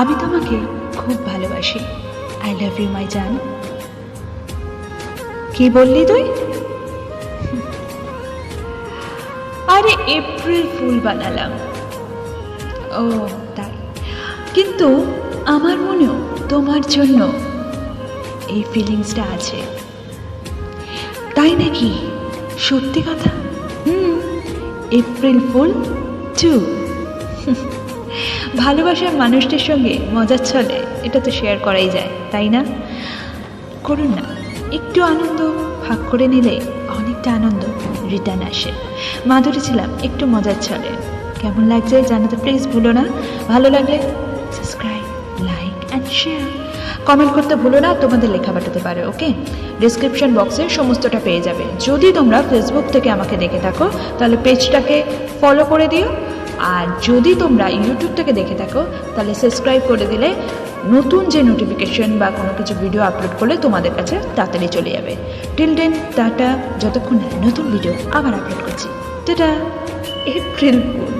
আমি তোমাকে খুব ভালোবাসি। আই লাভ ইউ মাই জান কি বললি তুই? আরে এপ্রিল ফুল বানালাম। ও, তাই। কিন্তু আমার মনেও তোমার জন্য এই ফিলিংসটা আছে। তাই নাকি সত্যি কথা? হুম এপ্রিল ফুল টু ভালোবাসার মানুষটির সঙ্গে মজার ছলে এটা তো শেয়ার করাই যায়, তাই না? করুন না, একটু আনন্দ ভাগ করে নিলে অনেকটা আনন্দ রিটার্ন আসে। মাধুরী ছিলাম একটু মজার ছলে। কেমন লাগছে জানাতে প্লিজ ভুলো না। ভালো লাগলে subscribe like and share comment করতে ভুলো না, তোমাদের লেখা পাঠাতে পারো ওকে ডিসক্রিপশন বক্সে সমস্তটা পেয়ে যাবে। যদি তোমরা ফেসবুক থেকে আমাকে দেখে থাকো, তাহলে পেজটাকে ফলো করে দিও। আর যদি তোমরা ইউটিউবটাকে দেখে থাকো, তাহলে সাবস্ক্রাইব করে দিলে নতুন যে নোটিফিকেশন বা কোনো কিছু ভিডিও আপলোড করলে তোমাদের কাছে তাড়াতাড়ি চলে যাবে। Till then tata. যতক্ষণ নতুন ভিডিও আবার আপলোড করছি। টাটা। April fool